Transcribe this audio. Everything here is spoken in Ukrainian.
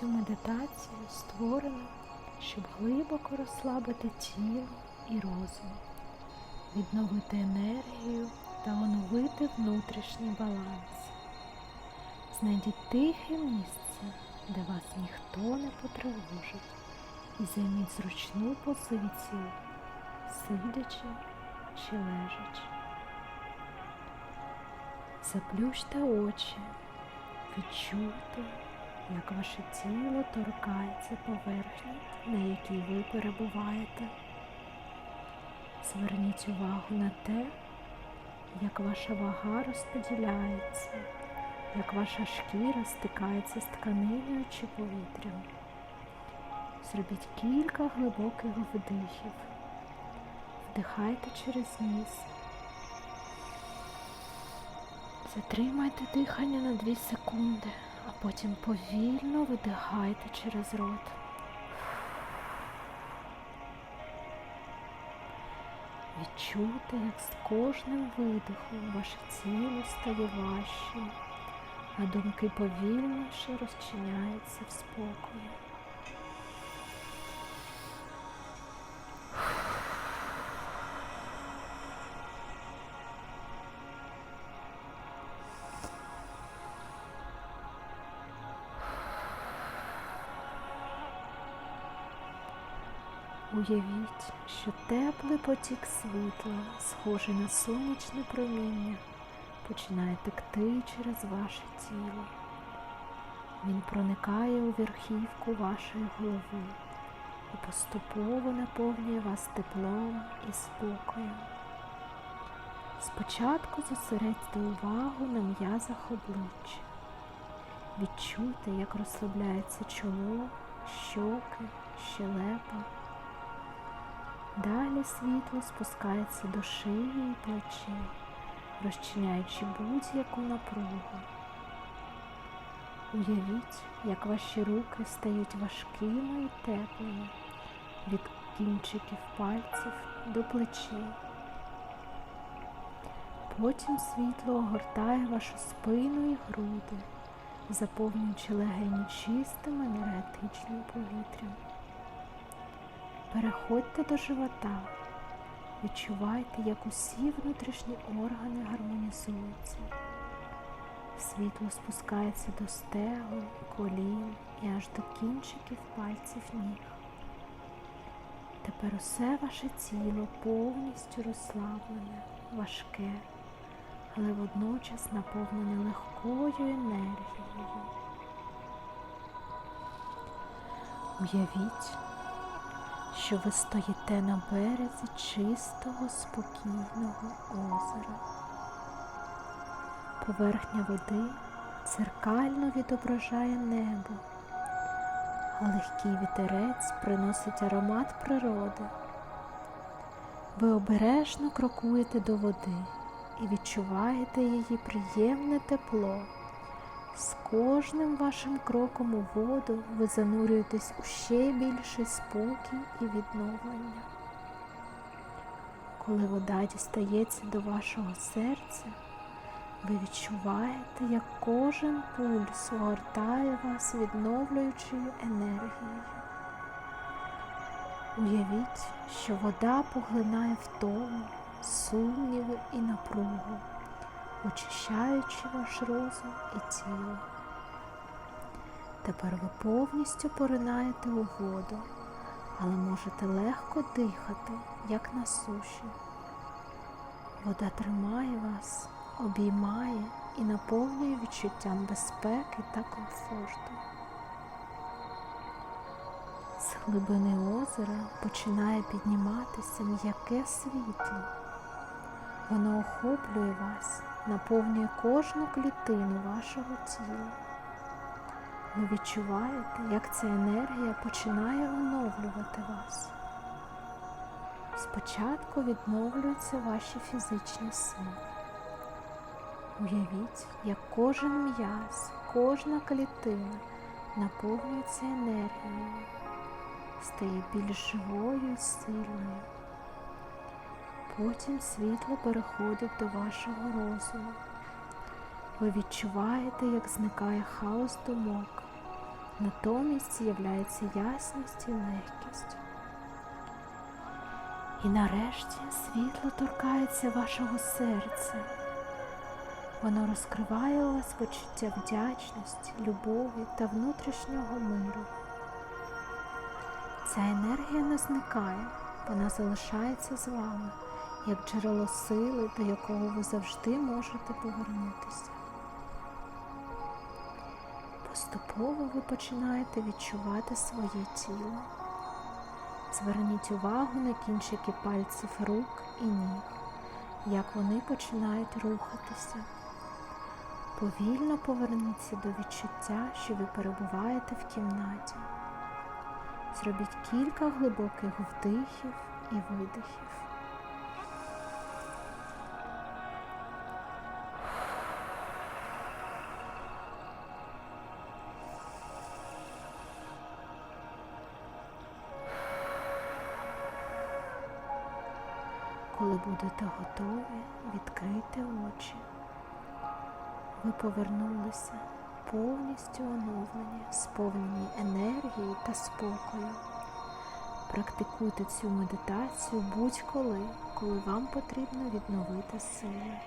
Цю медитацію створено, щоб глибоко розслабити тіло і розум, відновити енергію та оновити внутрішній баланс. Знайдіть тихе місце, де вас ніхто не потривожить, і займіть зручну позицію, сидячи чи лежачи. Заплющте очі, відчуйте, як ваше тіло торкається поверхні, на якій ви перебуваєте. Зверніть увагу на те, як ваша вага розподіляється, як ваша шкіра стикається з тканиною чи повітрям. Зробіть кілька глибоких вдихів. Вдихайте через ніс. Затримайте дихання на 2 секунди, а потім повільно видихайте через рот. Відчуйте, як з кожним видихом ваше тіло стає важче, а думки повільніше розчиняються в спокої. Уявіть, що теплий потік світла, схожий на сонячне проміння, починає текти через ваше тіло. Він проникає у верхівку вашої голови і поступово наповнює вас теплом і спокоєм. Спочатку зосередьте увагу на м'язах обличчя. Відчуйте, як розслабляється чоло, щоки, щелепа. Далі світло спускається до шиї і плечей, розчиняючи будь-яку напругу. Уявіть, як ваші руки стають важкими і теплими від кінчиків пальців до плечей. Потім світло огортає вашу спину і груди, заповнюючи легені чистим енергетичним повітрям. Переходьте до живота. Відчувайте, як усі внутрішні органи гармонізуються. Світло спускається до стегон, колін і аж до кінчиків пальців ніг. Тепер усе ваше тіло повністю розслаблене, важке, але водночас наповнене легкою енергією. Уявіть, що ви стоїте на березі чистого, спокійного озера. Поверхня води дзеркально відображає небо, а легкий вітерець приносить аромат природи. Ви обережно крокуєте до води і відчуваєте її приємне тепло. З кожним вашим кроком у воду ви занурюєтесь у ще більший спокій і відновлення. Коли вода дістається до вашого серця, ви відчуваєте, як кожен пульс огортає вас відновлюючою енергією. Уявіть, що вода поглинає втому, сумніви і напругу очищаючи ваш розум і тіло. Тепер ви повністю поринаєте у воду, але можете легко дихати, як на суші. Вода тримає вас, обіймає і наповнює відчуттям безпеки та комфорту. З глибини озера починає підніматися м'яке світло. Воно охоплює вас наповнює кожну клітину вашого тіла. Ви відчуваєте, як ця енергія починає оновлювати вас. Спочатку відновлюються ваші фізичні сили. Уявіть, як кожен м'яз, кожна клітина наповнюється енергією, стає більш живою і сильною. Потім світло переходить до вашого розуму. Ви відчуваєте, як зникає хаос думок, Натомість з'являється ясність і легкість. І нарешті світло торкається вашого серця. Воно розкриває у вас почуття вдячності, любові та внутрішнього миру. Ця енергія не зникає, вона залишається з вами, як джерело сили, до якого ви завжди можете повернутися. Поступово ви починаєте відчувати своє тіло. Зверніть увагу на кінчики пальців рук і ніг, як вони починають рухатися. Повільно поверніться до відчуття, що ви перебуваєте в кімнаті. Зробіть кілька глибоких вдихів і видихів. Будете готові, відкрити очі. Ви повернулися повністю оновлені, сповнені енергії та спокою. Практикуйте цю медитацію будь-коли, коли вам потрібно відновити сили.